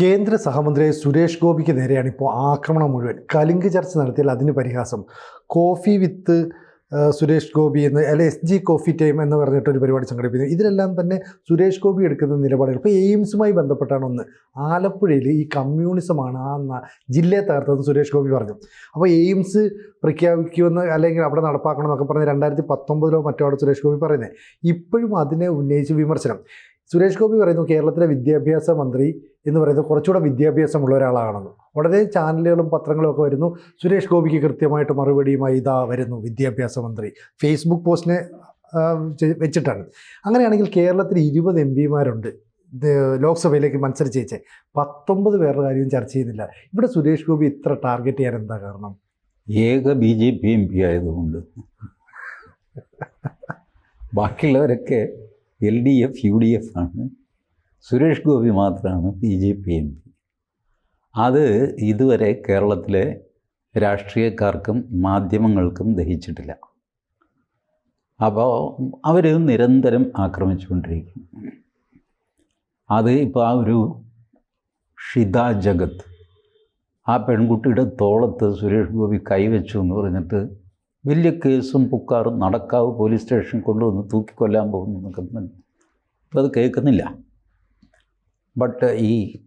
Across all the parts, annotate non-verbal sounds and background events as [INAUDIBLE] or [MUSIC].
കേന്ദ്ര സഹമന്ത്രി സുരേഷ് ഗോപിക്ക് നേരെയാണ് ഇപ്പോൾ ആക്രമണം മുഴുവൻ. കലിംഗ് ചർച്ച നടത്തിയാൽ അതിന് പരിഹാസം കോഫി വിത്ത് സുരേഷ് ഗോപി എന്ന് അല്ലെ എസ് ജി കോഫി ടൈം എന്ന് പറഞ്ഞിട്ടൊരു പരിപാടി സംഘടിപ്പിക്കുന്നു. ഇതിലെല്ലാം തന്നെ സുരേഷ് ഗോപി എടുക്കുന്ന നിലപാടുകൾ. ഇപ്പോൾ എയിംസുമായി ബന്ധപ്പെട്ടാണ് ഒന്ന്. ആലപ്പുഴയിൽ ഈ കമ്മ്യൂണിസമാണ് ആ ജില്ലയെ തകർത്തതെന്ന് സുരേഷ് ഗോപി പറഞ്ഞു. അപ്പോൾ എയിംസ് പ്രഖ്യാപിക്കുമെന്ന് അല്ലെങ്കിൽ അവിടെ നടപ്പാക്കണമെന്നൊക്കെ പറഞ്ഞ് രണ്ടായിരത്തി പത്തൊമ്പതിലോ മറ്റോ സുരേഷ് ഗോപി പറയുന്നത്. ഇപ്പോഴും അതിനെ ഉന്നയിച്ച് വിമർശനം. സുരേഷ് ഗോപി പറയുന്നു കേരളത്തിലെ വിദ്യാഭ്യാസ മന്ത്രി എന്ന് പറയുന്നത് കുറച്ചുകൂടെ വിദ്യാഭ്യാസമുള്ള ഒരാളാണെന്ന്. വളരെ ചാനലുകളും പത്രങ്ങളും ഒക്കെ വരുന്നു. സുരേഷ് ഗോപിക്ക് കൃത്യമായിട്ട് മറുപടിയുമായി ഇതാ വരുന്നു വിദ്യാഭ്യാസ മന്ത്രി. ഫേസ്ബുക്ക് പോസ്റ്റിനെ വെച്ചിട്ടാണ്. അങ്ങനെയാണെങ്കിൽ കേരളത്തിൽ ഇരുപത് എം പിമാരുണ്ട്. ലോക്സഭയിലേക്ക് മത്സരിച്ച് ജയിച്ചേ പത്തൊമ്പത് പേരുടെ കാര്യവും ചർച്ച ചെയ്യുന്നില്ല. ഇവിടെ സുരേഷ് ഗോപി ഇത്ര ടാർഗറ്റ് ചെയ്യാൻ എന്താ കാരണം? ഏക B J P M P ആയതുകൊണ്ട്. ബാക്കിയുള്ളവരൊക്കെ L D F U D F ആണ്. സുരേഷ് ഗോപി മാത്രമാണ് B J P M P. അത് ഇതുവരെ കേരളത്തിലെ രാഷ്ട്രീയക്കാർക്കും മാധ്യമങ്ങൾക്കും ദഹിച്ചിട്ടില്ല. അപ്പോൾ അവർ നിരന്തരം ആക്രമിച്ചുകൊണ്ടിരിക്കും. അത് ഇപ്പോൾ ആ ഒരു ഷിത ജഗത്ത് ആ പെൺകുട്ടിയുടെ തോളത്ത് സുരേഷ് ഗോപി കൈവച്ചു എന്ന് പറഞ്ഞിട്ട് വലിയ കേസും പുക്കാറും നടക്കാവ് പോലീസ് സ്റ്റേഷൻ കൊണ്ടുവന്ന് തൂക്കിക്കൊല്ലാൻ പോകുന്നു എന്നൊക്കെ ഇപ്പോൾ അത് കേൾക്കുന്നില്ല. ബട്ട് ഈ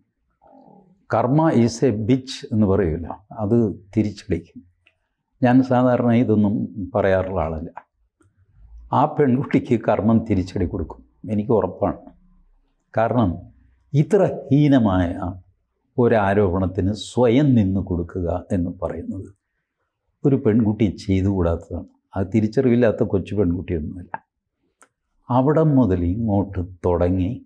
കർമ്മ ഈസ് എ ബിച്ച് എന്ന് പറയില്ല അത് തിരിച്ചടിക്കും. ഞാൻ സാധാരണ ഇതൊന്നും പറയാറുള്ള ആളല്ല. ആ പെൺകുട്ടിക്ക് കർമ്മം തിരിച്ചടി കൊടുക്കും. എനിക്ക് ഉറപ്പാണ്. കാരണം ഇത്ര ഹീനമായ ഒരാരോപണത്തിന് സ്വയം നിന്ന് കൊടുക്കുക എന്ന് പറയുന്നത് ഒരു പെൺകുട്ടി ചെയ്തുകൂടാത്തതാണ്. അത് തിരിച്ചറിവില്ലാത്ത കൊച്ചു പെൺകുട്ടിയൊന്നുമല്ല. അവിടെ മുതൽ ഇങ്ങോട്ട് തുടങ്ങി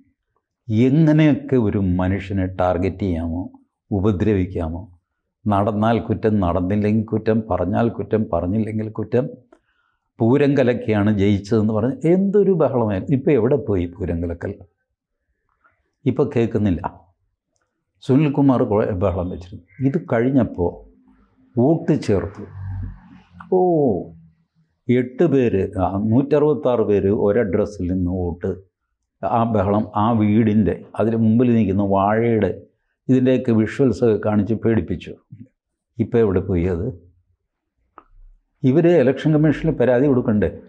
എങ്ങനെയൊക്കെ ഒരു മനുഷ്യനെ ടാർഗറ്റ് ചെയ്യാമോ ഉപദ്രവിക്കാമോ നടന്നാൽ കുറ്റം നടന്നില്ലെങ്കിൽ കുറ്റം പറഞ്ഞാൽ കുറ്റം പറഞ്ഞില്ലെങ്കിൽ കുറ്റം പൂരം കലക്കിയാണ് ജയിച്ചതെന്ന് പറഞ്ഞ് എന്തൊരു ബഹളമായിരുന്നു ഇപ്പോൾ എവിടെ പോയി പൂരം കലക്കൽ ഇപ്പോൾ കേൾക്കുന്നില്ല. സുനിൽകുമാർ ബഹളം വെച്ചിരുന്നു. ഇത് കഴിഞ്ഞപ്പോൾ വോട്ട് ചേർത്തു. ഓ എട്ട് പേര് നൂറ്ററുപത്താറ് പേര് ഒരഡ്രസ്സിൽ നിന്ന് വോട്ട്. ആ ബഹളം ആ വീടിന്റെ അതിന് മുമ്പിൽ നിൽക്കുന്ന വാഴയുടെ ഇതിന്റെയൊക്കെ വിഷ്വൽസ് കാണിച്ച് പേടിപ്പിച്ചു. ഇപ്പോൾ എവിടെ പോയി അത്? ഇവർ ഇലക്ഷൻ കമ്മീഷനിൽ പരാതി കൊടുക്കണ്ടേ?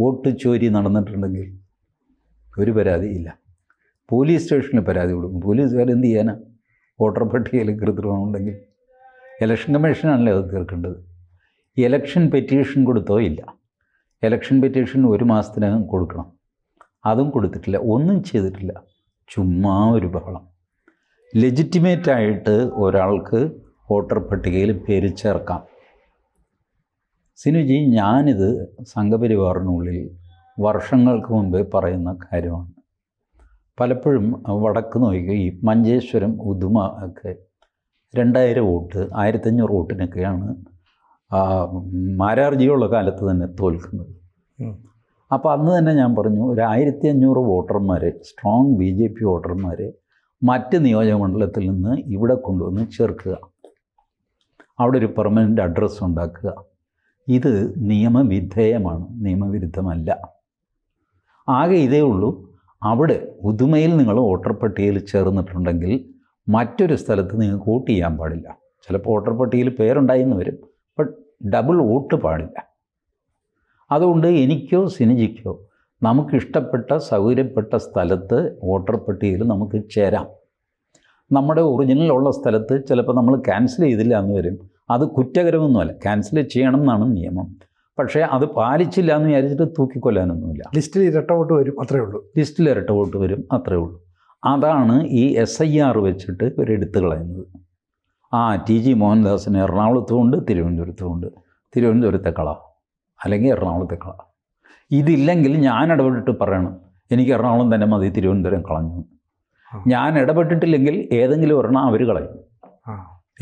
വോട്ട് ചോരി നടന്നിട്ടുണ്ടെങ്കിൽ ഒരു പരാതിയില്ല പോലീസ് സ്റ്റേഷനിൽ പരാതി കൊടുക്കും. പോലീസുകാർ എന്ത് ചെയ്യാനാ? വോട്ടർ പട്ടികയിൽ കൃത്രിമുണ്ടെങ്കിൽ ഇലക്ഷൻ കമ്മീഷനാണല്ലേ അത് തീർക്കേണ്ടത്? ഇലക്ഷൻ പെറ്റീഷൻ കൊടുത്തോ ഇല്ല. എലക്ഷൻ പെറ്റീഷൻ ഒരു മാസത്തിനകം കൊടുക്കണം. അതും കൊടുത്തിട്ടില്ല. ഒന്നും ചെയ്തിട്ടില്ല. ചുമ്മാ ഒരു ബഹളം. ലെജിറ്റിമേറ്റായിട്ട് ഒരാൾക്ക് വോട്ടർ പട്ടികയിൽ പേര് ചേർക്കാം. സിനുജി ഞാനിത് സംഘപരിവാറിനുള്ളിൽ വർഷങ്ങൾക്ക് മുമ്പേ പറയുന്ന കാര്യമാണ്. പലപ്പോഴും വടക്ക് നോക്കുകയും ഈ മഞ്ചേശ്വരം ഉദുമ ഒക്കെ രണ്ടായിരം വോട്ട് ആയിരത്തഞ്ഞൂറ് വോട്ടിനൊക്കെയാണ് മാരാർജിയുള്ള കാലത്ത് തന്നെ തോൽക്കുന്നത്. അപ്പോൾ അന്ന് തന്നെ ഞാൻ പറഞ്ഞു ഒരു ആയിരത്തി അഞ്ഞൂറ് വോട്ടർമാർ സ്ട്രോങ് ബി ജെ പി വോട്ടർമാരെ മറ്റ് നിയോജകമണ്ഡലത്തിൽ നിന്ന് ഇവിടെ കൊണ്ടുവന്ന് ചേർക്കുക. അവിടെ ഒരു പെർമനന്റ് അഡ്രസ്സ് ഉണ്ടാക്കുക. ഇത് നിയമവിധേയമാണ് നിയമവിരുദ്ധമല്ല. ആകെ ഇതേ ഉള്ളൂ അവിടെ ഉദുമയിൽ നിങ്ങൾ വോട്ടർ പട്ടികയിൽ ചേർന്നിട്ടുണ്ടെങ്കിൽ മറ്റൊരു സ്ഥലത്ത് നിങ്ങൾക്ക് വോട്ട് ചെയ്യാൻ പാടില്ല. ചിലപ്പോൾ വോട്ടർ പട്ടികയിൽ പേരുണ്ടായിന്ന് വരും. ബട്ട് ഡബിൾ വോട്ട് പാടില്ല. അതുകൊണ്ട് എനിക്കോ സിനിജിക്കോ നമുക്കിഷ്ടപ്പെട്ട സൗകര്യപ്പെട്ട സ്ഥലത്ത് വോട്ടർ പട്ടികയിൽ നമുക്ക് ചേരാം. നമ്മുടെ ഒറിജിനലുള്ള സ്ഥലത്ത് ചിലപ്പോൾ നമ്മൾ ക്യാൻസൽ ചെയ്തില്ല എന്ന് വരും. അത് കുറ്റകരമൊന്നുമല്ല. ക്യാൻസൽ ചെയ്യണം എന്നാണ് നിയമം. പക്ഷേ അത് പാലിച്ചില്ല എന്ന് വിചാരിച്ചിട്ട് തൂക്കിക്കൊല്ലാനൊന്നുമില്ല. ലിസ്റ്റിൽ ഇരട്ട വോട്ട് വരും അത്രേ ഉള്ളൂ. ലിസ്റ്റിൽ ഇരട്ട വോട്ട് വരും അത്രേ ഉള്ളൂ. അതാണ് ഈ എസ് ഐ ആർ വെച്ചിട്ട് ഇവരെടുത്ത് എടുത്തു കളയുന്നത്. ആ ടി ജി മോഹൻദാസിന് എറണാകുളത്തും ഉണ്ട് തിരുവനന്തപുരത്തും ഉണ്ട് തിരുവനന്തപുരത്തെ കള അല്ലെങ്കിൽ എറണാകുളത്തെ കള ഇതില്ലെങ്കിൽ ഞാൻ ഇടപെട്ടിട്ട് പറയണം. എനിക്ക് എറണാകുളം തന്നെ മതി തിരുവനന്തപുരം കളഞ്ഞു ഞാൻ ഇടപെട്ടിട്ടില്ലെങ്കിൽ ഏതെങ്കിലും ഒരെണ്ണം അവർ കളയും.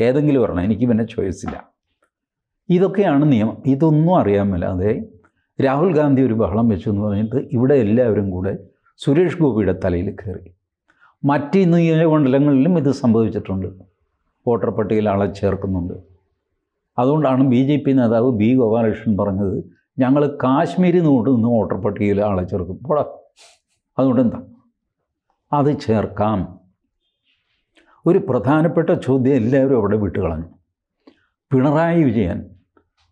ഏതെങ്കിലും ഒരെണ്ണം എനിക്ക് പിന്നെ ചോയ്സ് ഇല്ല. ഇതൊക്കെയാണ് നിയമം. ഇതൊന്നും അറിയാൻ മേലാതെ രാഹുൽ ഗാന്ധി ഒരു ബഹളം വെച്ചു എന്ന് പറഞ്ഞിട്ട് ഇവിടെ എല്ലാവരും കൂടെ സുരേഷ് ഗോപിയുടെ തലയിൽ കയറി. മറ്റ് നിയമമണ്ഡലങ്ങളിലും ഇത് സംഭവിച്ചിട്ടുണ്ട്. വോട്ടർ പട്ടികയിൽ ആളെ ചേർക്കുന്നുണ്ട്. അതുകൊണ്ടാണ് ബി ജെ പി നേതാവ് ബി ഗോപാലകൃഷ്ണൻ പറഞ്ഞത് ഞങ്ങൾ കാശ്മീരിൽ നിന്ന് നിന്ന് വോട്ടർ പട്ടികയിൽ ആളെ ചേർക്കും. പോടാ. അതുകൊണ്ട് എന്താ? അത് ചേർക്കാം. ഒരു പ്രധാനപ്പെട്ട ചോദ്യം എല്ലാവരും അവിടെ വിട്ടുകളഞ്ഞു പിണറായി വിജയൻ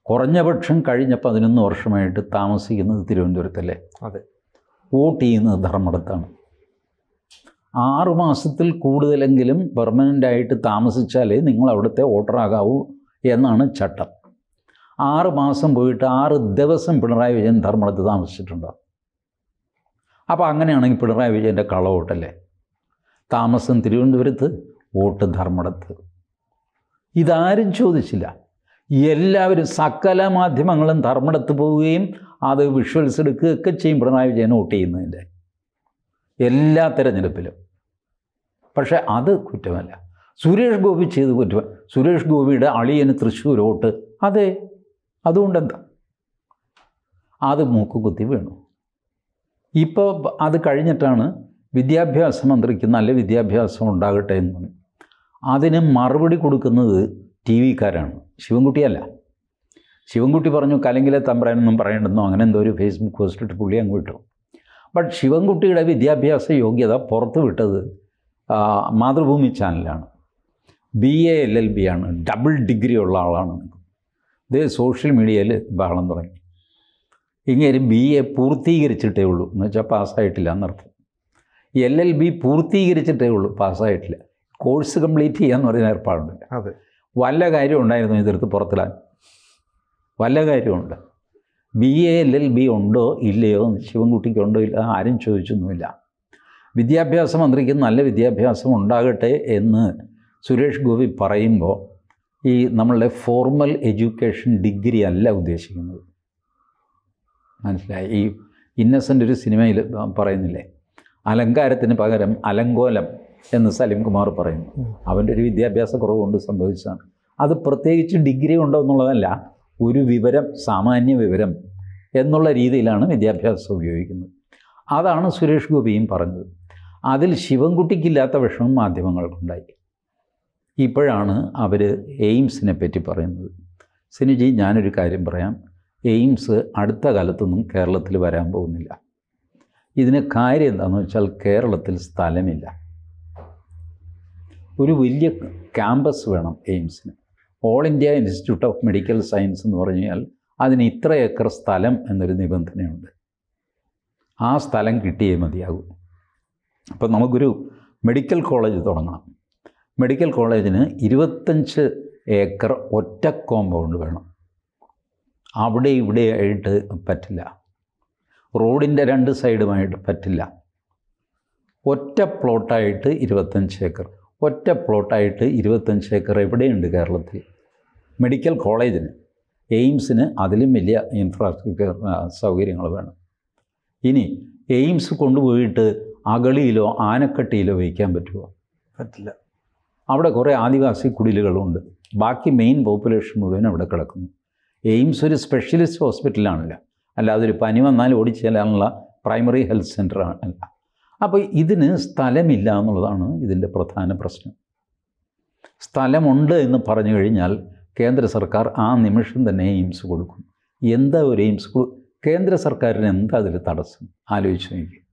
കുറഞ്ഞപക്ഷം കഴിഞ്ഞ പതിനൊന്ന് വർഷമായിട്ട് താമസിക്കുന്നത് തിരുവനന്തപുരത്തല്ലേ? അതെ. വോട്ട് ചെയ്യുന്നത് ധർമ്മടത്താണ്. ആറ് മാസത്തിൽ കൂടുതലെങ്കിലും പെർമനന്റ് ആയിട്ട് താമസിച്ചാലേ നിങ്ങൾ അവിടുത്തെ വോട്ടറാകാവൂ എന്നാണ് ചട്ടം. ആറ് മാസം പോയിട്ട് ആറ് ദിവസം പിണറായി വിജയൻ ധർമ്മടത്ത് താമസിച്ചിട്ടുണ്ടോ? അപ്പോൾ അങ്ങനെയാണെങ്കിൽ പിണറായി വിജയന്റെ കളവോട്ടല്ലേ? താമസം തിരുവനന്തപുരത്ത് വോട്ട് ധർമ്മടത്ത്. ഇതാരും ചോദിച്ചില്ല. എല്ലാവരും സകല മാധ്യമങ്ങളും ധർമ്മടത്ത് പോവുകയും അത് വിഷ്വൽസ് എടുക്കുകയൊക്കെ ചെയ്യും പിണറായി വിജയൻ വോട്ട് ചെയ്യുന്നതിന്റെ. എല്ലാ തെരഞ്ഞെടുപ്പിലും. പക്ഷേ അത് കുറ്റമല്ല. സുരേഷ് ഗോപി ചെയ്ത് കുറ്റം. സുരേഷ് ഗോപിയുടെ അളിയന് തൃശ്ശൂരോട്ട്. അതെ അതുകൊണ്ടെന്താ? അത് മൂക്ക് കുത്തി വീണു. ഇപ്പോൾ അത് കഴിഞ്ഞിട്ടാണ് വിദ്യാഭ്യാസ മന്ത്രിക്ക് നല്ല വിദ്യാഭ്യാസം ഉണ്ടാകട്ടെ എന്ന് അതിന് മറുപടി കൊടുക്കുന്നത് ടി വിക്കാരാണ്. ശിവൻകുട്ടിയല്ല. ശിവൻകുട്ടി പറഞ്ഞു കലങ്കിലെ തമ്പ്രാനൊന്നും പറയണ്ടെന്നോ? അങ്ങനെ എന്തോ ഒരു ഫേസ്ബുക്ക് പോസ്റ്റ് ഇട്ട് പുള്ളി അങ്ങ് വിട്ടു. ബട്ട് ശിവൻകുട്ടിയുടെ വിദ്യാഭ്യാസ യോഗ്യത പുറത്ത് വിട്ടത് മാതൃഭൂമി ചാനലാണ്. B A L L B ആണ്. ഡബിൾ ഡിഗ്രി ഉള്ള ആളാണ്. ഇത് സോഷ്യൽ മീഡിയയിൽ ബഹളം തുടങ്ങി. ഇങ്ങനെ ബി എ പൂർത്തീകരിച്ചിട്ടേ ഉള്ളൂ. എന്ന് വെച്ചാൽ പാസ്സായിട്ടില്ല എന്നർത്ഥം. എൽ എൽ ബി പൂർത്തീകരിച്ചിട്ടേ ഉള്ളൂ പാസ്സായിട്ടില്ല കോഴ്സ് കംപ്ലീറ്റ് ചെയ്യാന്ന് പറയുന്ന ഏർപ്പാടുണ്ട്. അതെ. വല്ല കാര്യം ഉണ്ടായിരുന്നു ഇതെടുത്ത് പുറത്തിടാൻ. വല്ല കാര്യമുണ്ട് B A L L B ഉണ്ടോ ഇല്ലയോ ശിവൻകുട്ടിക്ക് ഉണ്ടോ ഇല്ല ആരും ചോദിച്ചൊന്നുമില്ല. വിദ്യാഭ്യാസ മന്ത്രിക്ക് നല്ല വിദ്യാഭ്യാസം ഉണ്ടാകട്ടെ എന്ന് സുരേഷ് ഗോപി പറയുമ്പോൾ ഈ നമ്മളുടെ ഫോർമൽ എഡ്യൂക്കേഷൻ ഡിഗ്രി അല്ല ഉദ്ദേശിക്കുന്നത്. മനസ്സിലായി? ഈ ഇന്നസെന്റ് ഒരു സിനിമയിൽ പറയുന്നില്ലേ? അലങ്കാരത്തിന് പകരം അലങ്കോലം എന്ന് സലീം കുമാർ പറയുന്നു. അവന്റെ ഒരു വിദ്യാഭ്യാസ കുറവ് കൊണ്ട് സംഭവിച്ചതാണ്. അത് പ്രത്യേകിച്ച് ഡിഗ്രി ഉണ്ടോ എന്നുള്ളതല്ല ഒരു വിവരം സാമാന്യ വിവരം എന്നുള്ള രീതിയിലാണ് വിദ്യാഭ്യാസം ഉപയോഗിക്കുന്നത്. അതാണ് സുരേഷ് ഗോപിയും പറഞ്ഞത്. അതിൽ ശിവൻകുട്ടിക്കില്ലാത്ത വിഷമം മാധ്യമങ്ങൾക്കുണ്ടായി. ഇപ്പോഴാണ് അവർ എയിംസിനെ പറ്റി പറയുന്നത്. സിനിജി ഞാനൊരു കാര്യം പറയാം. എയിംസ് അടുത്ത കാലത്തൊന്നും കേരളത്തിൽ വരാൻ പോകുന്നില്ല. ഇതിന് കാര്യം എന്താണെന്ന് വെച്ചാൽ കേരളത്തിൽ സ്ഥലമില്ല. ഒരു വലിയ ക്യാമ്പസ് വേണം എയിംസിന്. All India institute of medical science എന്ന് പറഞ്ഞു കഴിഞ്ഞാൽ അതിന് ഇത്ര ഏക്കർ സ്ഥലം എന്നൊരു നിബന്ധനയുണ്ട്. ആ സ്ഥലം കിട്ടിയേ മതിയാകൂ. അപ്പോൾ നമുക്കൊരു മെഡിക്കൽ കോളേജ് തുടങ്ങണം. മെഡിക്കൽ കോളേജിന് ഇരുപത്തഞ്ച് ഏക്കർ ഒറ്റ കോമ്പൗണ്ട് വേണം. അവിടെ ഇവിടെ ആയിട്ട് പറ്റില്ല. റോഡിന്റെ രണ്ട് സൈഡുമായിട്ട് പറ്റില്ല. ഒറ്റ പ്ലോട്ടായിട്ട് ഇരുപത്തഞ്ച് ഏക്കർ. ഒറ്റ പ്ലോട്ടായിട്ട് ഇരുപത്തഞ്ച് ഏക്കർ എവിടെയുണ്ട് കേരളത്തിൽ? മെഡിക്കൽ കോളേജിന് എയിംസിന് അതിലും വലിയ ഇൻഫ്രാസ്ട്രക്ചർ സൗകര്യങ്ങൾ വേണം. ഇനി എയിംസ് കൊണ്ടുപോയിട്ട് അകളിയിലോ ആനക്കട്ടിയിലോ വയ്ക്കാൻ പറ്റുമോ പറ്റില്ല. അവിടെ കുറേ ആദിവാസി കുടിലുകളുണ്ട്. ബാക്കി മെയിൻ പോപ്പുലേഷൻ മുഴുവൻ അവിടെ കിടക്കുന്നു. എയിംസ് ഒരു സ്പെഷ്യലിസ്റ്റ് ഹോസ്പിറ്റലാണല്ലോ അല്ലാതെ ഒരു പനി വന്നാൽ ഓടിച്ചെല്ലാനുള്ള പ്രൈമറി ഹെൽത്ത് സെന്റർ അല്ല. അപ്പോൾ ഇതിന് സ്ഥലമില്ല എന്നുള്ളതാണ് ഇതിന്റെ പ്രധാന പ്രശ്നം. സ്ഥലമുണ്ട് എന്ന് പറഞ്ഞു കഴിഞ്ഞാൽ കേന്ദ്ര സർക്കാർ ആ നിമിഷം തന്നെ എയിംസ് കൊടുക്കും. എന്താ ഒരു എയിംസ് കൊടു കേന്ദ്ര സർക്കാരിന് എന്താ അതിൽ തടസ്സം? ആലോചിച്ച് നോക്കി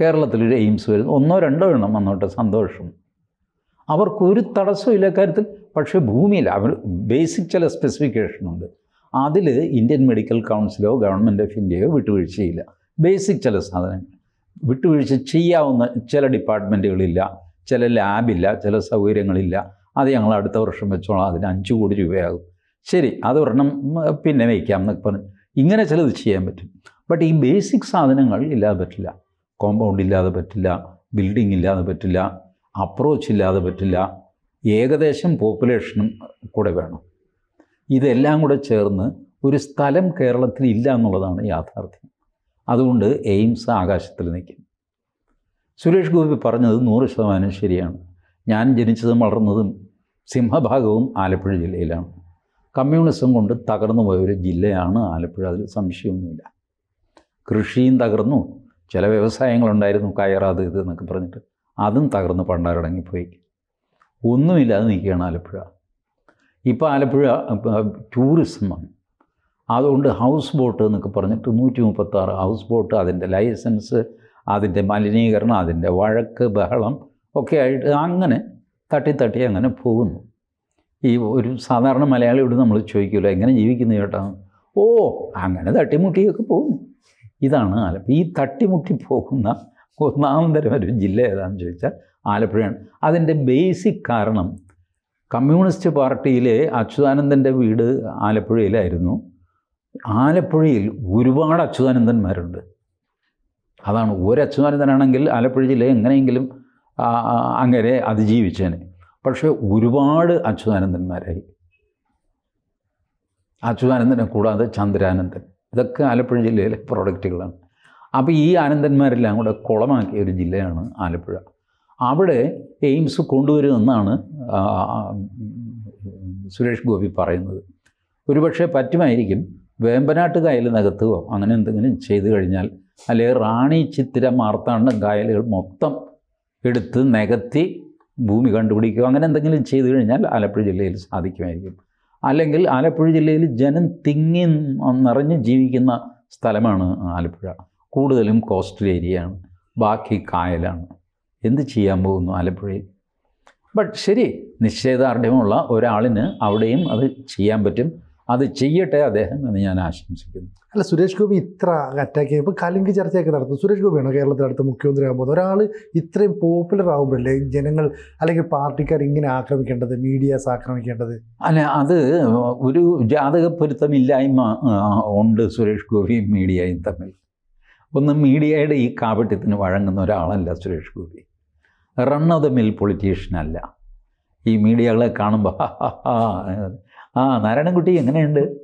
കേരളത്തിലൊരു എയിംസ് വരുന്നു. ഒന്നോ രണ്ടോ എണ്ണം വന്നോട്ടെ സന്തോഷം. അവർക്കൊരു തടസ്സമില്ല കാര്യത്തിൽ പക്ഷേ ഭൂമിയില്ല അവർ ബേസിക് ചില സ്പെസിഫിക്കേഷനുണ്ട്. അതിൽ ഇന്ത്യൻ മെഡിക്കൽ കൗൺസിലോ ഗവൺമെന്റ് ഓഫ് ഇന്ത്യയോ വിട്ടുവീഴ്ചയില്ല. ബേസിക് ചില സാധനങ്ങൾ. വിട്ടുവീഴ്ച ചെയ്യാവുന്ന ചില ഡിപ്പാർട്ട്മെന്റുകളില്ല. ചില ലാബില്ല ചില സൗകര്യങ്ങളില്ല. അത് ഞങ്ങൾ അടുത്ത വർഷം വെച്ചോളാം. അതിന് അഞ്ച് കോടി രൂപയാകും. ശരി അത് ഒരെണ്ണം പിന്നെ വയ്ക്കാം എന്നൊക്കെ പറഞ്ഞ് ഇങ്ങനെ ചിലത് ചെയ്യാൻ പറ്റും. ബട്ട് ഈ ബേസിക് സാധനങ്ങൾ ഇല്ലാതെ പറ്റില്ല. കോമ്പൗണ്ട് ഇല്ലാതെ പറ്റില്ല ബിൽഡിംഗ് ഇല്ലാതെ പറ്റില്ല അപ്രോച്ച് ഇല്ലാതെ പറ്റില്ല ഏകദേശം പോപ്പുലേഷനും കൂടെ വേണം. ഇതെല്ലാം കൂടെ ചേർന്ന് ഒരു സ്ഥലം കേരളത്തിൽ ഇല്ല എന്നുള്ളതാണ് യാഥാർത്ഥ്യം. അതുകൊണ്ട് എയിംസ് ആകാശത്തിൽ നിൽക്കും. സുരേഷ് ഗോപി പറഞ്ഞത് നൂറ് ശതമാനം ശരിയാണ്. ഞാൻ ജനിച്ചതും വളർന്നതും സിംഹഭാഗവും ആലപ്പുഴ ജില്ലയിലാണ്. കമ്മ്യൂണിസം കൊണ്ട് തകർന്നു പോയ ഒരു ജില്ലയാണ് ആലപ്പുഴ അതിൽ സംശയമൊന്നുമില്ല. കൃഷിയും തകർന്നു ചില വ്യവസായങ്ങളുണ്ടായിരുന്നു കയറാത് ഇത് എന്നൊക്കെ പറഞ്ഞിട്ട്. അതും തകർന്ന് പണ്ടാരടങ്ങിപ്പോയി. ഒന്നുമില്ലാതെ നിൽക്കുകയാണ് ആലപ്പുഴ. ഇപ്പോൾ ആലപ്പുഴ ടൂറിസമാണ് അതുകൊണ്ട് ഹൗസ് ബോട്ട് എന്നൊക്കെ പറഞ്ഞിട്ട് നൂറ്റി മുപ്പത്താറ് ഹൗസ് ബോട്ട് അതിന്റെ ലൈസൻസ് അതിന്റെ മലിനീകരണം അതിന്റെ വഴക്ക് ബഹളം ഒക്കെ ആയിട്ട് അങ്ങനെ തട്ടി തട്ടി അങ്ങനെ പോകുന്നു. ഈ ഒരു സാധാരണ മലയാളിയോട് നമ്മൾ ചോദിക്കുമല്ലോ എങ്ങനെ ജീവിക്കുന്നു ചേട്ടാ? ഓ അങ്ങനെ തട്ടിമുട്ടിയൊക്കെ പോകുന്നു. ഇതാണ് ആലപ്പുഴ ഈ തട്ടിമുട്ടി പോകുന്ന ഒന്നാം തരം ഒരു ജില്ല ഏതാണെന്ന് ചോദിച്ചാൽ ആലപ്പുഴയാണ്. അതിന്റെ ബേസിക് കാരണം കമ്മ്യൂണിസ്റ്റ് പാർട്ടിയിലെ അച്യുതാനന്ദന്റെ വീട് ആലപ്പുഴയിലായിരുന്നു. ആലപ്പുഴയിൽ ഒരുപാട് അച്യുതാനന്ദന്മാരുണ്ട്. അതാണ് ഒരു അച്യുതാനന്ദനാണെങ്കിൽ ആലപ്പുഴ ജില്ല എങ്ങനെയെങ്കിലും അങ്ങനെ അതിജീവിച്ചേനെ. പക്ഷേ ഒരുപാട് അച്യുതാനന്ദന്മാരായി. അച്യുതാനന്ദനെ കൂടാതെ ചന്ദ്രാനന്ദൻ. ഇതൊക്കെ ആലപ്പുഴ ജില്ലയിലെ പ്രോഡക്റ്റുകളാണ് അപ്പോൾ ഈ ആനന്ദന്മാരെല്ലാം കൂടെ കുളമാക്കിയ ഒരു ജില്ലയാണ് ആലപ്പുഴ. അവിടെ എയിംസ് കൊണ്ടുവരുമെന്നാണ് സുരേഷ് ഗോപി പറയുന്നത്. ഒരുപക്ഷെ പറ്റുമായിരിക്കും വേമ്പനാട്ട് കായൽ നികത്തുകയോ അങ്ങനെ എന്തെങ്കിലും ചെയ്തു കഴിഞ്ഞാൽ അല്ലെങ്കിൽ റാണി ചിത്തിര മാർത്താണ്ഡ കായലുകൾ മൊത്തം എടുത്ത് നികത്തി ഭൂമി കണ്ടുപിടിക്കുക അങ്ങനെ എന്തെങ്കിലും ചെയ്തു കഴിഞ്ഞാൽ ആലപ്പുഴ ജില്ലയിൽ സാധിക്കുമായിരിക്കും. അല്ലെങ്കിൽ ആലപ്പുഴ ജില്ലയിൽ ജനം തിങ്ങി നിറഞ്ഞ് ജീവിക്കുന്ന സ്ഥലമാണ് ആലപ്പുഴ. കൂടുതലും കോസ്റ്റൽ ഏരിയയാണ് ബാക്കി കായലാണ്. എന്ത് ചെയ്യാൻ പോകുന്നു ആലപ്പുഴയിൽ? ബട്ട് ശരി നിശ്ചയദാർഢ്യമുള്ള ഒരാളിന് അവിടെയും അത് ചെയ്യാൻ പറ്റും. അത് ചെയ്യട്ടെ അദ്ദേഹം എന്ന് ഞാൻ ആശംസിക്കുന്നു. അല്ല സുരേഷ് ഗോപി ഇത്ര അറ്റാക്ക് ചെയ്യുമ്പോൾ കലിംഗ് ചർച്ചയൊക്കെ നടത്തും സുരേഷ് ഗോപിയാണോ കേരളത്തിൽ അടുത്ത മുഖ്യമന്ത്രി ആകുമ്പോൾ ഒരാൾ ഇത്രയും പോപ്പുലർ ആകുമ്പോഴല്ലേ ജനങ്ങൾ അല്ലെങ്കിൽ പാർട്ടിക്കാർ ഇങ്ങനെ ആക്രമിക്കേണ്ടത് മീഡിയാസ് ആക്രമിക്കേണ്ടത്? അല്ല അത് ഒരു ജാതക പൊരുത്തമില്ലായ്മ ഉണ്ട് സുരേഷ് ഗോപിയും മീഡിയയും തമ്മിൽ. ഒന്ന് മീഡിയയുടെ ഈ കാപട്യത്തിന് വഴങ്ങുന്ന ഒരാളല്ല Suresh Gopi. Run of the mill politician അല്ല. ഈ മീഡിയകളെ കാണുമ്പോൾ [LAUGHS] ആ നാരായണൻകുട്ടി എങ്ങനെയുണ്ട്?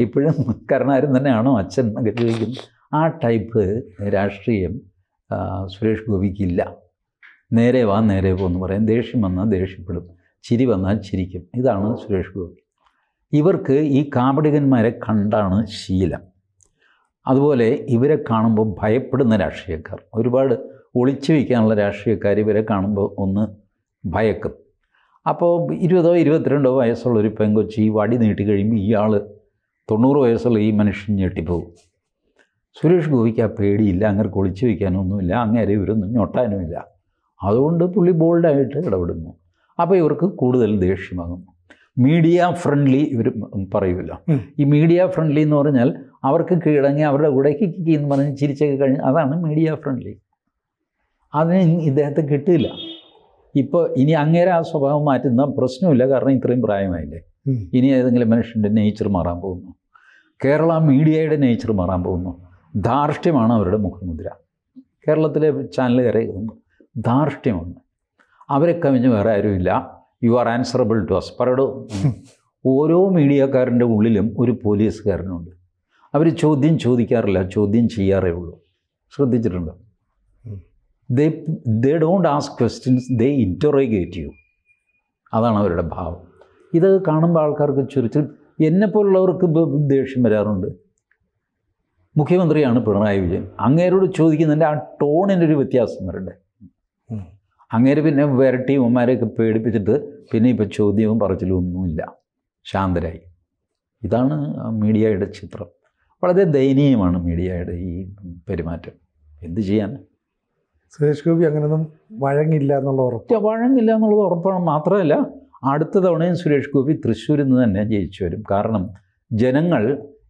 ഇപ്പോഴും കരുണാകരൻ തന്നെയാണോ അച്ഛൻ എന്നൊക്കെ ചോദിക്കുന്നു ആ ടൈപ്പ് രാഷ്ട്രീയം സുരേഷ് ഗോപിക്കില്ല. നേരെ വാ നേരെ പോ എന്ന് പറയും. ദേഷ്യം വന്നാൽ ദേഷ്യപ്പെടും. ചിരി വന്നാൽ ചിരിക്കും. ഇതാണ് സുരേഷ് ഗോപി. ഇവർക്ക് ഈ കാപടികന്മാരെ കണ്ടാണ് ശീലം. അതുപോലെ ഇവരെ കാണുമ്പോൾ ഭയപ്പെടുന്ന രാഷ്ട്രീയക്കാർ. ഒരുപാട് ഒളിച്ചു വയ്ക്കാനുള്ള രാഷ്ട്രീയക്കാർ ഇവരെ കാണുമ്പോൾ ഒന്ന് ഭയക്കും. അപ്പോൾ ഇരുപതോ ഇരുപത്തിരണ്ടോ വയസ്സുള്ള ഒരു പെങ്കൊച്ചി ഈ വടി നീട്ടി കഴിയുമ്പോൾ ഇയാൾ തൊണ്ണൂറ് വയസ്സുള്ള ഈ മനുഷ്യൻ ഞെട്ടിപ്പോകും. സുരേഷ് ഗോപിക്ക് ആ പേടിയില്ല അങ്ങനെ കുളിച്ചു വയ്ക്കാനൊന്നുമില്ല അങ്ങേരെ ഇവരൊന്നും ഞൊട്ടാനുമില്ല. അതുകൊണ്ട് പുള്ളി ബോൾഡായിട്ട് ഇടപെടുന്നു. അപ്പോൾ ഇവർക്ക് കൂടുതൽ ദേഷ്യമാകുന്നു മീഡിയ ഫ്രണ്ട്ലി ഇവർ പറയൂല. ഈ മീഡിയ ഫ്രണ്ട്ലി എന്ന് പറഞ്ഞാൽ അവർക്ക് കീഴടങ്ങി അവരുടെ കൂടെ കിക്കി എന്ന് പറഞ്ഞ് ചിരിച്ചൊക്കെ കഴിഞ്ഞ് അതാണ് മീഡിയ ഫ്രണ്ട്ലി. അതിന് ഇദ്ദേഹത്തെ കിട്ടില്ല ഇപ്പോൾ ഇനി അങ്ങേരെ ആ സ്വഭാവം മാറ്റുന്ന പ്രശ്നമില്ല. കാരണം ഇത്രയും പ്രായമായില്ലേ? ഇനി ഏതെങ്കിലും മനുഷ്യന്റെ നേച്ചർ മാറാൻ പോകുന്നു. കേരള മീഡിയയുടെ നേച്ചർ മാറാൻ പോകുന്നു. ധാർഷ്ട്യമാണ് അവരുടെ മുഖമുദ്ര. കേരളത്തിലെ ചാനലുകാരെ ധാർഷ്ട്യമാണ്. അവരെ കവിഞ്ഞ് വേറെ ആരുമില്ല. You are answerable to us പറയടോ. ഓരോ മീഡിയക്കാരന്റെ ഉള്ളിലും ഒരു പോലീസുകാരനുണ്ട് അവർ ചോദ്യം ചോദിക്കാറില്ല. ചോദ്യം ചെയ്യാറേ ഉള്ളൂ. ശ്രദ്ധിച്ചിട്ടുണ്ടോ. They they don't ask questions they interrogate you അതാണ് അവരുടെ ഭാവം. ഇത് കാണുമ്പോൾ ആൾക്കാർക്ക് ചുരുച്ചിൽ എന്നെപ്പോലുള്ളവർക്ക് ദേഷ്യം വരാറുണ്ട്. മുഖ്യമന്ത്രിയാണ് പിണറായി വിജയൻ. അങ്ങേരോട് ചോദിക്കുന്നതിന്റെ ആ ടോണിന്റെ ഒരു വ്യത്യാസം വരണ്ടേ. അങ്ങേര് പിന്നെ വരട്ടി ഉമ്മാരെയൊക്കെ പേടിപ്പിച്ചിട്ട് പിന്നെ ഇപ്പോൾ ചോദ്യവും പറച്ചിലും ഒന്നുമില്ല. ശാന്തരായി. ഇതാണ് മീഡിയയുടെ ചിത്രം. വളരെ ദയനീയമാണ് മീഡിയയുടെ ഈ പെരുമാറ്റം. എന്ത് ചെയ്യാൻ? സുരേഷ് ഗോപി അങ്ങനെയൊന്നും വഴങ്ങില്ല എന്നുള്ള ഉറപ്പ്. വഴങ്ങില്ല എന്നുള്ളത് ഉറപ്പാണ്. മാത്രമല്ല അടുത്ത തവണയും സുരേഷ് ഗോപി തൃശ്ശൂരിൽ നിന്ന് തന്നെ ജയിച്ചു വരും. കാരണം ജനങ്ങൾ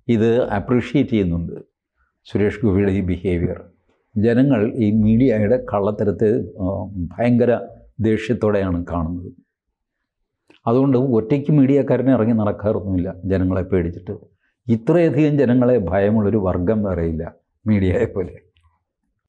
ഇത് അപ്രീഷിയേറ്റ് ചെയ്യുന്നുണ്ട്. സുരേഷ് ഗോപിയുടെ ഈ ബിഹേവിയർ ജനങ്ങൾ ഈ മീഡിയയുടെ കള്ളത്തരത്തെ ഭയങ്കര ദേഷ്യത്തോടെയാണ് കാണുന്നത്. അതുകൊണ്ട് ഒറ്റയ്ക്ക് മീഡിയക്കാരനെ ഇറങ്ങി നടക്കാറൊന്നുമില്ല ജനങ്ങളെ പേടിച്ചിട്ട്. ഇത്രയധികം ജനങ്ങളെ ഭയമുള്ളൊരു വർഗം വേറെയില്ല മീഡിയയെ പോലെ.